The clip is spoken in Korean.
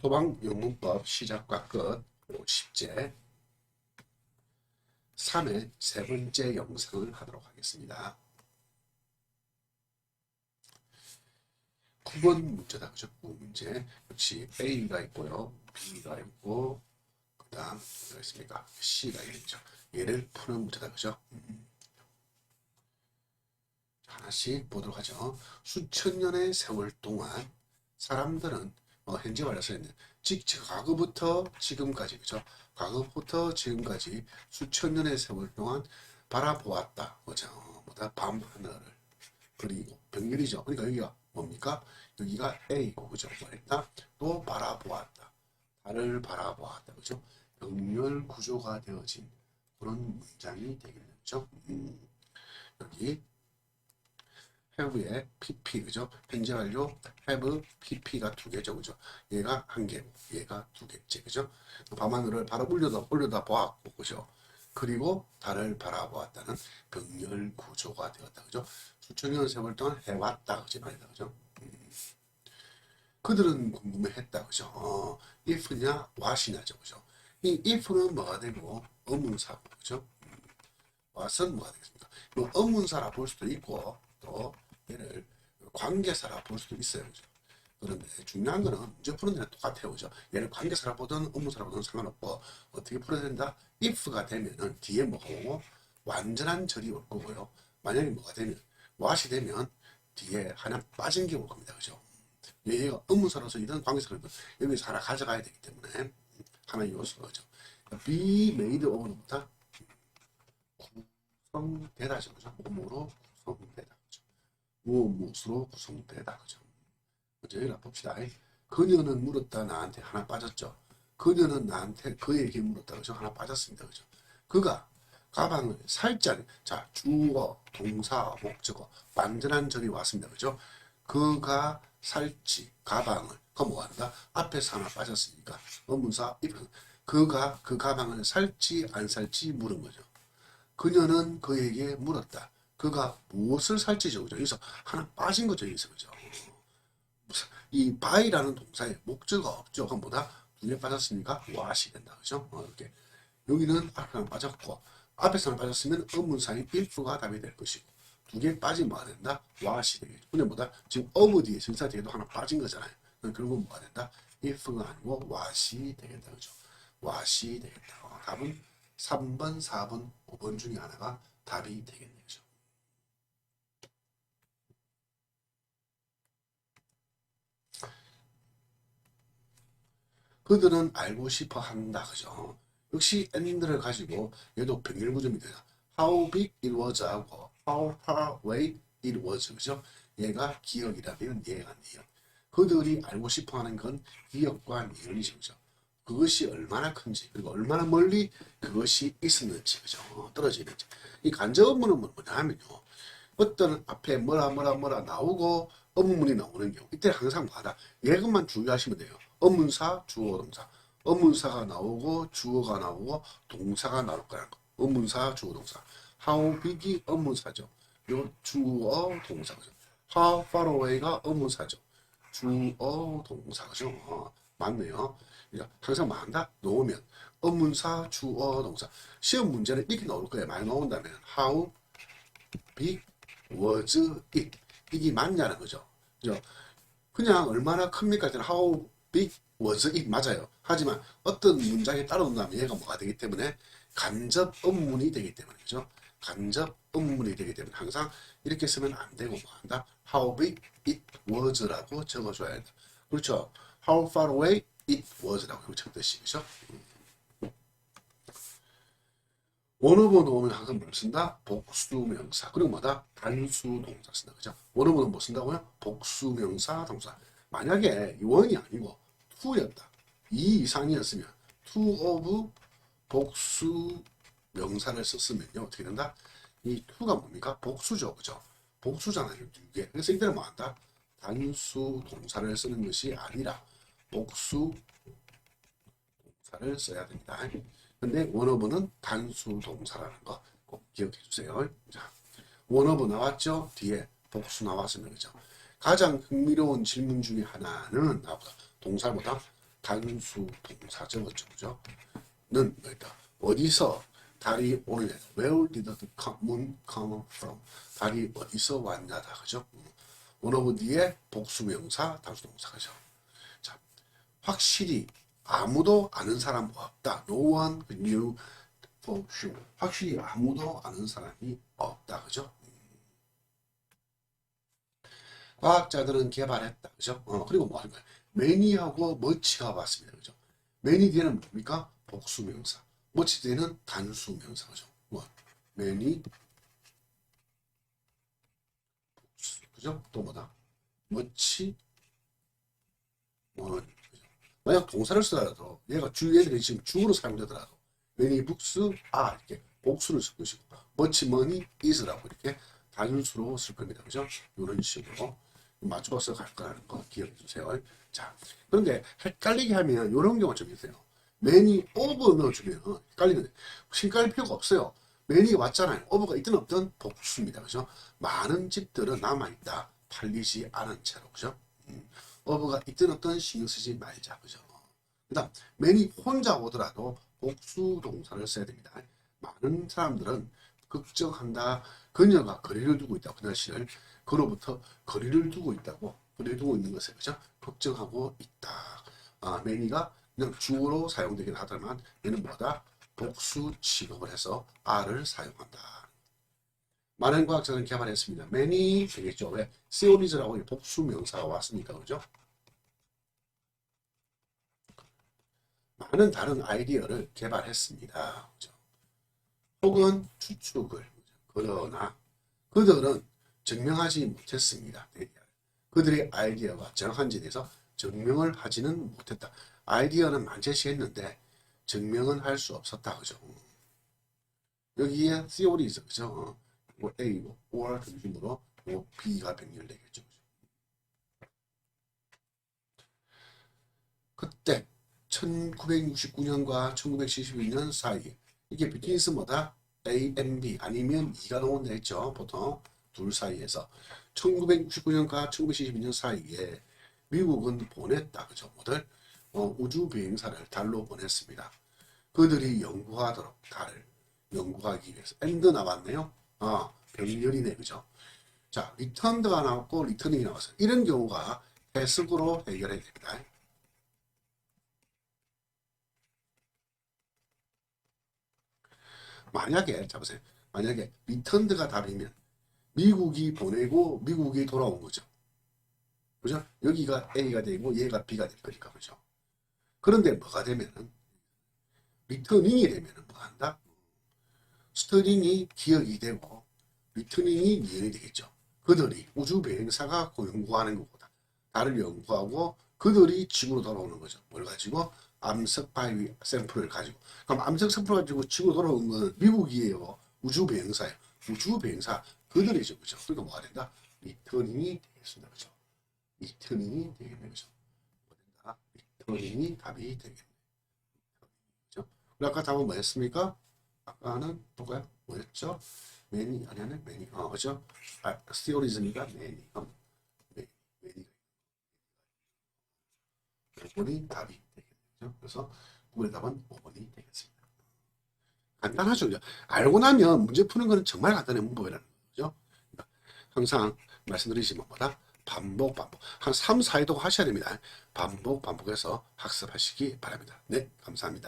소방 영문법 시작과 끝 50제 3의 세 번째 영상을 하도록 하겠습니다. 9번 문제다. 그죠? 9문제. 역시 A가 있고요. B가 있고, 그 다음, 뭐가 있습니까? C가 있죠. 얘를 푸는 문제다. 그죠? 음. 하나씩 보도록 하죠. 수천 년의 세월 동안 사람들은 어, 현재 완료서 있는 즉 과거부터 지금까지 그죠? 과거부터 지금까지 수천 년의 세월 동안 바라보았다. 뭐죠? 뭐다? 밤 하늘을 그리고 병렬이죠. 그러니까 여기가 뭡니까? 여기가 A고 그죠? 말했다. 또 바라보았다. 달을 바라보았다. 그죠? 병렬 구조가 되어진 그런 문장이 되겠죠. 음, 여기 have의 pp 그죠? 현재 완료 have pp가 두 개죠 그죠? 얘가 한 개고 얘가 두 개째 그죠? 밤하늘을 바로 올려다 올려다 보았고 그죠? 그리고 달을 바라보았다는 병렬 구조가 되었다 그죠? 수천 년 세월 동안 해왔다 그죠 말이다 그죠? 음. 그들은 궁금해했다 그죠? 어, if냐 what이냐죠 그죠? 이 if는 뭐가 되고 의문사고 그죠? 음. what은 뭐가 되겠습니까? 뭐 의문사라 볼 수도 있고 관계사라 볼 수도 있어요. 그죠? 그런데 중요한 거는 문제 푸는 데는 똑같아요. 그죠? 얘를 관계사라 보든 의문사라 보든 상관없고 어떻게 풀어야 된다? if가 되면은 뒤에 뭐가 오고 완전한 절이 올 거고요. 만약에 뭐가 되면 what이 되면 뒤에 하나 빠진 게 올 겁니다. 그죠? 얘가 의문사로서이든 관계사로든 여기서 하나 가져가야 되기 때문에 하나의 요소죠. be made 뭐다? 구성되다죠. 그죠? 몸으로 구성되다. 그죠? 무엇 무엇으로 구성되다. 그죠? 먼저 여기 봅시다. 그녀는 물었다 나한테 하나 빠졌죠. 그녀는 나한테 그에게 물었다. 그죠? 하나 빠졌습니다. 그죠? 그가 가방을 살짝 자 주어 동사 목적어 완전한 절이 왔습니다. 그죠? 그가 살지 가방을 그럼 뭐 한다? 앞에서 하나 빠졌으니까 의문사 입 그가 그 가방을 살지 안 살지 물은 거죠. 그녀는 그에게 물었다. 그가 무엇을 살지죠. 그죠? 여기서 하나 빠진 거죠. 여기서 그죠? 이 바이라는 동사에 목적어가 없죠. 그럼 뭐다? 두개 빠졌으니까 what이 된다. 그죠? 어, 이렇게. 여기는 앞에 하나 빠졌고 앞에서 하나 빠졌으면 의문사인 if가 답이 될 것이고 두 개 빠지면 뭐가 된다? what이 되겠죠. 근데 뭐다? 지금 of 뒤에 전사 뒤에도 하나 빠진 거잖아요. 결국은 뭐가 된다? if가 아니고 what이 되겠다. 그죠? what이 되겠다. 어, 답은 3번, 4번, 5번 중에 하나가 답이 되겠네요. 그죠? 그들은 알고 싶어 한다. 그죠? 역시 and를 가지고 얘도 병렬 구조입니다. How big it was 하고 how far away it was. 그죠? 얘가 기억이라면 얘가 니은. 그들이 알고 싶어 하는 건 기억과 니은이죠. 그죠? 그것이 얼마나 큰지 그리고 얼마나 멀리 그것이 있었는지 그죠? 어, 떨어져 있는지. 이 간접 업무는 뭐냐면요. 어떤 앞에 뭐라 뭐라 뭐라 나오고 업문이 나오는 경우 이때 항상 뭐하다 이것만 주의하시면 돼요. 업문사 주어 동사 업문사가 나오고 주어가 나오고 동사가 나올 거라는 거. 업문사 주어 동사. How big이 업문사죠. 요 주어 동사죠. How far away가 업문사죠. 주어 동사죠. 어, 맞네요. 그러니까 항상 뭐 한다? 놓으면 업문사 주어 동사. 시험 문제는 이렇게 나올 거예요. 많이 나온다면 how big was it 이게 맞냐는 거죠. 그죠? 그냥 얼마나 큽니까? how big was it 맞아요. 하지만 어떤 문장에 따라온다면 얘가 뭐가 되기 때문에 간접 업문이 되기 때문에 그죠? 간접 업문이 되기 때문에 항상 이렇게 쓰면 안 되고 뭐 한다? how big it was라고 적어줘야 한다. 그렇죠? how far away it was라고 적듯이 그죠? 원어번 오면 항상 뭘 쓴다? 복수명사. 그리고 뭐다? 단수 동사 쓴다. 그죠? 원어번은 뭐 쓴다고요? 복수명사 동사. 만약에 원이 아니고 투였다. 이 이상이었으면 to of 복수 명사를 썼으면요. 어떻게 된다? 이 to가 뭡니까? 복수죠. 그죠? 복수잖아요. 두 개. 그래서 이때는 뭐 한다? 단수 동사를 쓰는 것이 아니라 복수 동사를 써야 됩니다. 근데 원어브는 단수 동사라는 거 꼭 기억해 주세요. 자, 원어브 나왔죠? 뒤에 복수 나왔으면 그죠? 가장 흥미로운 질문 중에 하나는 나보다 동사보다 단수 동사죠, 그죠? 그죠? 는 뭐다? 어디서 달이 오느냐? Where did the moon come from? 달이 어디서 왔냐다, 그죠? 원어브 뒤에 복수 명사, 단수 동사, 그죠? 자, 확실히 아무도 아는 사람 없다. No one knew for sure. 확실히 아무도 아는 사람이 없다, 그죠? 과학자들은 개발했다. 그죠? 어, 그리고 뭐 하는 거야? 매니하고 머치가 왔습니다. 그죠? 매니 뒤에는 뭡니까? 복수명사. 머치 뒤에는 단수명사. 그죠? 뭐, 매니, 복수. 그죠? 또 뭐다? 머치, 원. 그죠? 만약 동사를 쓰더라도 얘가 주 얘들이 지금 주어로 사용되더라도 매니, 북스, 아 이렇게 복수를 쓸 것이고 머치, 머니, is라고 이렇게 단수로 쓸 겁니다. 그죠? 이런 식으로 맞춰서 갈 거라는 거 기억해 주세요. 자, 그런데 헷갈리게 하면 이런 경우가 좀 있어요. 매니 오버 넣어주면 헷갈리는데 헷갈릴 필요가 없어요. 매니가 왔잖아요. 오버가 있든 없든 복수입니다. 그죠? 많은 집들은 남아있다. 팔리지 않은 채로. 그죠? 음, 오버가 있든 없든 신경 쓰지 말자. 그죠? 그 다음, 매니 혼자 오더라도 복수 동사를 써야 됩니다. 많은 사람들은 걱정한다. 그녀가 거리를 두고 있다. 그녀 씨를 그로부터 거리를 두고 있다고 거리를 두고 있는 것에 그죠? 걱정하고 있다. 아, 매니가 그냥 주어로 사용되긴 하지만 얘는 뭐다? 복수 취급을 해서 R을 사용한다. 많은 과학자는 개발했습니다. many 되겠죠. 왜? theories라고 복수 명사가 왔으니까 그죠? 많은 다른 아이디어를 개발했습니다. 그죠? 혹은 추측을 그러나 그들은 증명하지 못했습니다. 그들의 아이디어가 정확한지에 대해서 증명을 하지는 못했다. 아이디어는 만제시했는데 증명은 할 수 없었다. 그죠? 여기에 theories, 그죠? 뭐 A고, or 중심으로 뭐 B가 병렬되겠죠. 그때 1969년과 1972년 사이에 이게 비트니스 뭐다? A, M, B 아니면 2가 나온다 했죠. 보통 둘 사이에서 1969년과 1972년 사이에 미국은 보냈다. 그죠? 뭐들? 어, 우주 비행사를 달로 보냈습니다. 그들이 연구하도록 달을 연구하기 위해서 엔드 나왔네요. 아, 병렬이네. 그죠? 자, 리턴드가 나왔고 리터닝이 나왔어요. 이런 경우가 해석으로 해결해야 됩니다. 만약에 잡으세요. 만약에 리턴드가 답이면 미국이 보내고 미국이 돌아온 거죠. 그죠? 여기가 A가 되고 얘가 B가 될 거니까 그죠? 그런데 뭐가 되면은 리터닝이 되면은 뭐 한다? 스터링이 기억이 되고 리터닝이 미연이 되겠죠. 그들이 우주 비행사가 그 연구하는 것보다 달을 연구하고 그들이 지구로 돌아오는 거죠. 뭘 가지고 암석 바위 샘플을 가지고 그럼 암석 샘플 가지고 지구로 돌아온 건 미국이에요. 우주 비행사예요. 우주 비행사 그들이죠. 그죠? 그러니까 뭐가 된다? 리터닝이 되겠습니다. 그죠? 리터닝이 되겠네. 그죠? 리터닝이 답이 되겠네. 그죠? 아까 답은 뭐였습니까? 아까는 뭐가요? 뭐였죠? 매니 아니 아니 매니 어 그죠? 아 스티오리즘이가 매니 어, 매니 5번이 답이 되겠죠. 그래서 9번의 답은 5번이 되겠습니다. 간단하죠. 알고 나면 문제 푸는 거는 정말 간단한 문법이라는 거죠. 항상 말씀드리지만 뭐다? 반복, 반복. 한 3, 4회도 하셔야 됩니다. 반복, 반복해서 학습하시기 바랍니다. 네, 감사합니다.